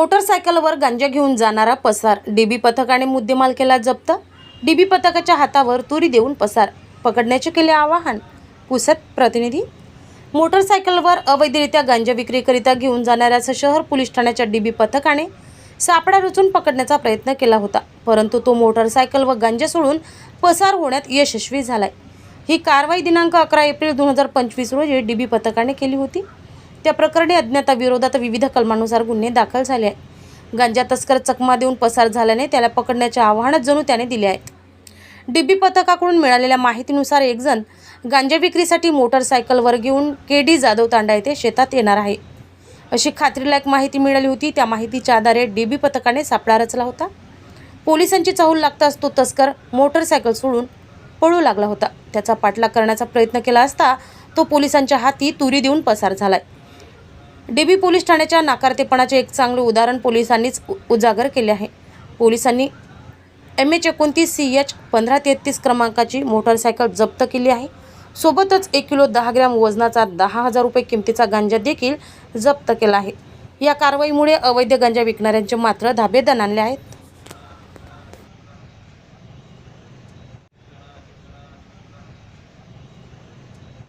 मोटरसायकलवर गांजा घेऊन जाणारा पसार. डीबी पथकाने मुद्देमाल केला जप्त. डीबी पथकाच्या हातावर तुरी देऊन पसार. पकडण्याचे केले आवाहन. पुसत प्रतिनिधी. मोटरसायकलवर अवैधरित्या गांजा विक्रीकरिता घेऊन जाणाऱ्याचं शहर पोलीस ठाण्याच्या डीबी पथकाने सापडा रचून पकडण्याचा प्रयत्न केला होता. परंतु तो मोटरसायकल व गांजा सोडून पसार होण्यात यशस्वी झालाय. ही कारवाई दिनांक अकरा एप्रिल दोन हजार पंचवीस रोजी डीबी पथकाने केली होती. त्या प्रकरणी अज्ञाताविरोधात विविध कलमानुसार गुन्हे दाखल झाले आहेत. गांजा तस्कर चकमा देऊन पसार झाल्याने त्याला पकडण्याचे आव्हानच जणू त्याने दिले आहेत. डीबी पथकाकडून मिळालेल्या माहितीनुसार एकजण गांजा विक्रीसाठी मोटरसायकलवर घेऊन के डी जाधव तांडा येथे शेतात येणार आहे. अशी खात्रीलायक माहिती मिळाली होती. त्या माहितीच्या आधारे डीबी पथकाने सापळा रचला होता. पोलिसांची चाहूल लागताच तो तस्कर मोटरसायकल सोडून पळू लागला होता. त्याचा पाठलाग करण्याचा प्रयत्न केला असता तो पोलिसांच्या हाती तुरी देऊन पसार झालाय. डीबी पोलीस ठाण्याच्या नाकारतेपणाचे एक चांगले उदाहरण पोलिसांनीच उजागर केले आहे. पोलिसांनी एम एच एकोणतीस सी एच पंधरा तेहतीस क्रमांकाची मोटरसायकल जप्त केली आहे. सोबतच एक किलो दहा ग्रॅम वजनाचा दहा हजार रुपये किमतीचा गांजा देखील जप्त केला आहे. या कारवाईमुळे अवैध गांजा विकणाऱ्यांचे मात्र धाबे दणाणले आहेत.